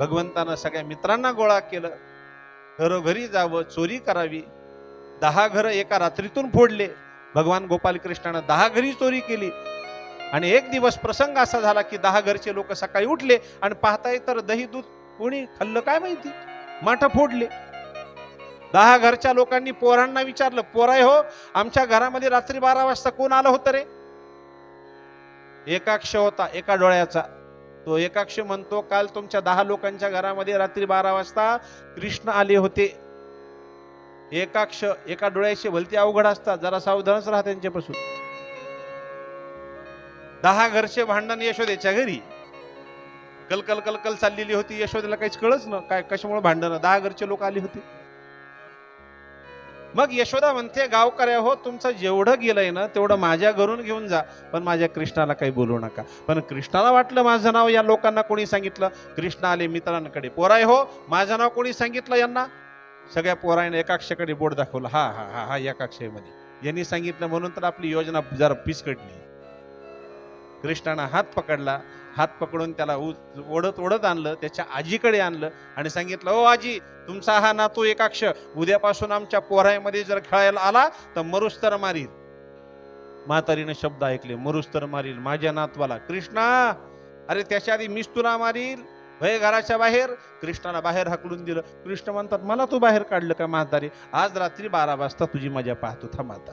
भगवंतानं सगळ्या मित्रांना गोळा केलं. घरोघरी जावं चोरी करावी. दहा घरं एका रात्रीतून फोडले. भगवान गोपाल कृष्णानं दहा घरी चोरी केली. आणि एक दिवस प्रसंग असा झाला की दहा घरचे लोक सकाळी उठले आणि पाहताय तर दही दूध कोणी खाल्लं काय माहिती? माठ फोडले. दहा घरच्या लोकांनी पोरांना विचारलं पोराय हो आमच्या घरामध्ये रात्री बारा वाजता कोण आलं होतं रे? एकाक्ष होता एका डोळ्याचा. तो एकाक्ष म्हणतो काल तुमच्या दहा लोकांच्या घरामध्ये रात्री बारा वाजता कृष्ण आले होते. एकाक्ष एका डोळ्याचे भलती अवघड असतात जरा सावधानच राहा त्यांच्यापासून. दहा घरचे भांडण यशोदेच्या घरी. कलकल कलकल चाललेली होती यशोदेला काहीच कळच ना काय कशामुळे भांडण? दहा घरचे लोक आले होते. मग यशोदा म्हणते गावकऱ्या हो तुमचं जेवढं गेलंय ना तेवढं माझ्या घरून घेऊन जा पण माझ्या कृष्णाला काही बोलू नका. पण कृष्णाला वाटलं माझं नाव या लोकांना कोणी सांगितलं? कृष्ण आले मित्रांकडे. पोराय हो माझं नाव कोणी सांगितलं यांना? सगळ्या पोरायने एकाक्षकडे बोट दाखवलं. हा हा हा हा एकाक्षेमध्ये. यांनी सांगितलं म्हणून तर आपली योजना जरा पिसकटली कृष्णानं हात पकडला. हात पकडून त्याला उ- ओढत ओढत आणलं त्याच्या आजीकडे आणलं आणि सांगितलं ओ आजी तुमचा हा नातू एकाक्ष उद्यापासून आमच्या पोहरायमध्ये जर खेळायला आला तर मरुस्तर मारील. म्हातारीनं शब्द ऐकले मरुस्तर मारील माझ्या नातवाला. कृष्णा अरे त्याच्या आधी मीच तुला मारील? भय घराच्या बाहेर? कृष्णाला बाहेर हाकलून दिलं. कृष्ण म्हणतात मला तू बाहेर काढलं का म्हातारी? आज रात्री बारा वाजता तुझी मजा पाहतो थांब आता.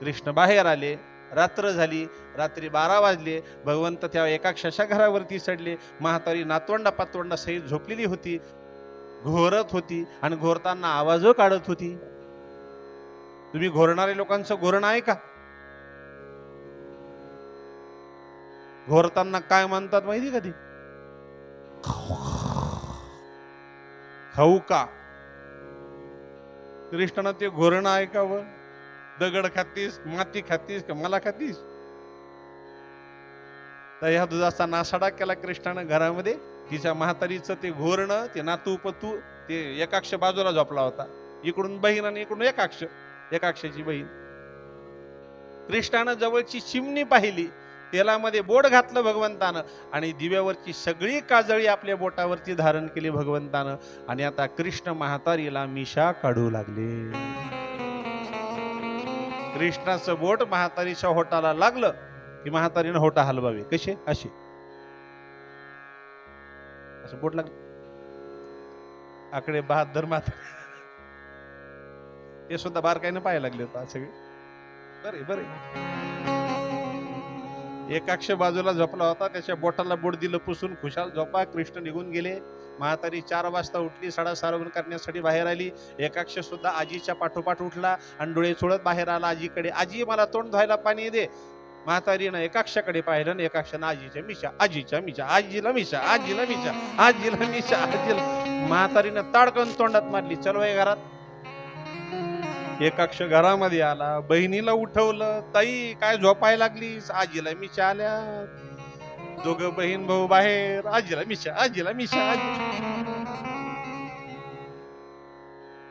कृष्ण बाहेर आले. रात्र झाली रात्री बारा वाजले भगवंत त्या एका शशाघरावरती चढले. म्हातारी नातवंडा पातवंडा सहित झोपलेली होती. घोरत होती आणि घोरताना आवाज काढत होती. तुम्ही घोरणारे लोकांचं घोरण आहे का? घोरताना काय म्हणतात माहिती का ती? खाऊ का? कृष्णानं ते घोरण ऐकावं? दगड खातीस माती खातीस का मला खातीस? तर ह्या दुधाचा नासाडा केला कृष्णानं घरामध्ये. तिच्या म्हातारीचं ते घोरणं ते नातू पतू ते एकाक्ष बाजूला झोपला होता. इकडून बहीण आणि इकडून एकाक्ष एकाक्षाची बहीण. कृष्णानं जवळची चिमणी पाहिली. तेलामध्ये बोट घातलं भगवंतानं आणि दिव्यावरची सगळी काजळी आपल्या बोटावरती धारण केली भगवंतानं. आणि आता कृष्ण म्हातारीला मिशा काढू लागले. कृष्णाचं बोट म्हातारीच्या होटाला लागलं की म्हातारीनं होटा हलवावे. कसे? असे. असं बोट लागलं. आकडे बहादर माता. हे सुद्धा बारकाईनं पाहायला लागले होता सगळे. बरे बरे एकाक्ष बाजूला झोपला होता. त्याच्या बोटाला बोट दिलं पुसून खुशाल झोपा. कृष्ण निघून गेले. म्हातारी चार वाजता उठली. सडा सारवण करण्यासाठी बाहेर आली. एकाक्ष सुद्धा आजीच्या पाठोपाठ उठला आणि डोळे चोळत बाहेर आला. आजीकडे आजी मला तोंड धुवायला पाणी दे. म्हातारीनं एकाक्षाकडे पाहिलं आणि एकाक्षानं आजीच्या मिशा आजीच्या मिशा आजीला मिशा आजीला मिशा आजीला मिशा आजीला. म्हातारीनं ताडकन तोंडात मारली. चलो घरात. एकाक्ष घरामध्ये आला बहिणीला उठवलं ताई काय झोपायला लागलीस? आजीला मिशा आल्या. दोघं बहीण भाऊ बाहेर आजीला मिशा आजीला मिशा. आजी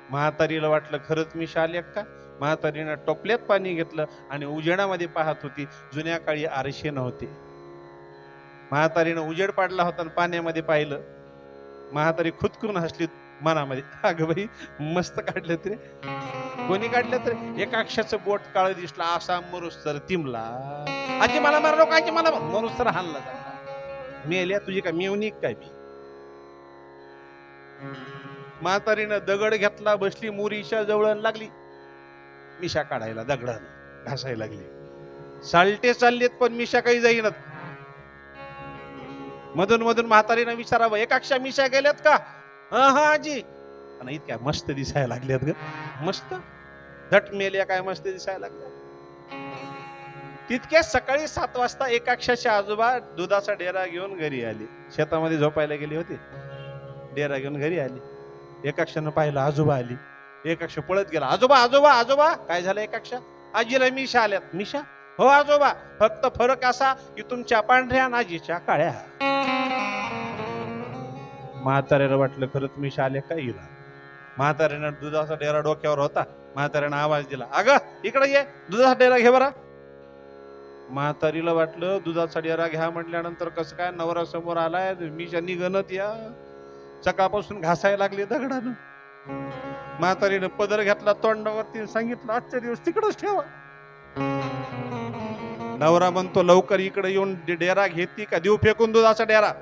म्हातारीला वाटलं खरंच मिशा आल्या का? म्हातारीनं टोपल्यात पाणी घेतलं आणि उजेडामध्ये पाहत होती जुन्या काळी आरशे नव्हते. म्हातारीनं उजेड पाडला होता आणि पाण्यामध्ये पाहिलं म्हातारी खुदकून हसली मनामध्ये. अगं बाई मस्त काढलं तरी. कोणी काढलं तर? एका अक्षाचं बोट काळ दिसला असा मरुस तर तिमला. आजी मला मारलो का आजी मला मरुस तर हाणला मेल्या तुझी का मेवणी काय मी म्हातारीनं दगड घेतला बसली मुरीच्या जवळ लागली. मिशा काढायला दगडानं घासायला लागली. सालटे चाललेत पण मिशा काही जाईनात. मधून मधून म्हातारीनं विचारावं एकाक्षा मिशा गेल्यात का? हा हा आजी. आणि इतक्या मस्त दिसायला लागल्यात ग. मस्त. धट मेल्या काय मस्त दिसायला लागल्या तितक्या सकाळी सात वाजता एकाक्षाच्या आजोबा दुधाचा डेरा घेऊन घरी आले. शेतामध्ये झोपायला गेले होते. डेरा घेऊन घरी आली. एकाक्षानं पाहिलं आजोबा आली. एकाक्ष पळत गेला आजोबा आजोबा आजोबा. काय झालं एकाक्ष आजीला मिशा आल्यात. मिशा हो आजोबा. फक्त फरक असा की तुमच्या पांढऱ्या आणि आजीच्या काळ्या. म्हाताऱ्याला वाटलं खरंच मी शाले काय हिला? म्हाताऱ्यानं दुधाचा डेरा डोक्यावर होता. म्हाताऱ्यानं आवाज दिला अगं इकडे ये दुधाचा डेरा घे बरा. म्हातारीला वाटलं दुधाचा डेरा घ्या म्हटल्यानंतर कसं काय नवरा समोर आलाय मी ज्यांनी गणत या. चकापासून घासायला लागले दगडानं. म्हातारीनं पदर घेतला तोंडावरती सांगितलं आजच्या दिवस तिकडच ठेवा. नवरा म्हणतो लवकर इकडे येऊन डेरा घेती का? देऊ फेकून दुधाचा डेरा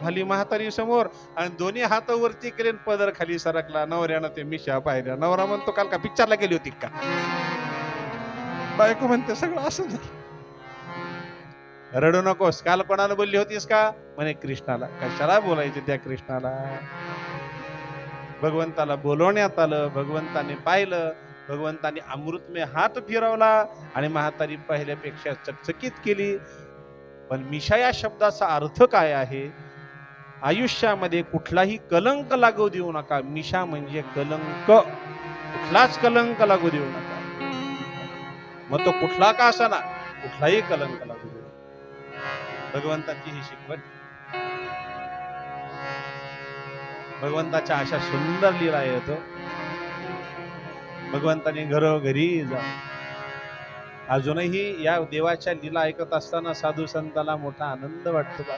खाली म्हातारी समोर आणि दोन्ही हात वरती केले पदर खाली सरकला. नवऱ्यानं ते मिशा पाहिल्या. नवरा म्हणतो काल का पिक्चरला गेली होती का? बायको म्हणते सगळं असं झालं. रडू नकोस. काल कोणाला बोलली होतीस का? म्हणे कृष्णाला. कशाला बोलायचे त्या कृष्णाला? भगवंताला बोलवण्यात आलं. भगवंताने पाहिलं. भगवंताने अमृतमय हात फिरवला आणि म्हातारी पहिल्यापेक्षा चकचकीत केली. पण मिशा या शब्दाचा अर्थ काय आहे? आयुष्यामध्ये कुठलाही कलंक लागू देऊ नका. मिशा म्हणजे कलंक. कुठलाच कलंक लागू देऊ नका. मग तो कुठला का असा ना कुठलाही कलंक लागू देऊ भगवंताची ही शिकवण. भगवंताच्या अशा सुंदर लीला येतो. भगवंताने घरोघरी जा अजूनही या देवाच्या लीला ऐकत असताना साधू संताला मोठा आनंद वाटतो. बा.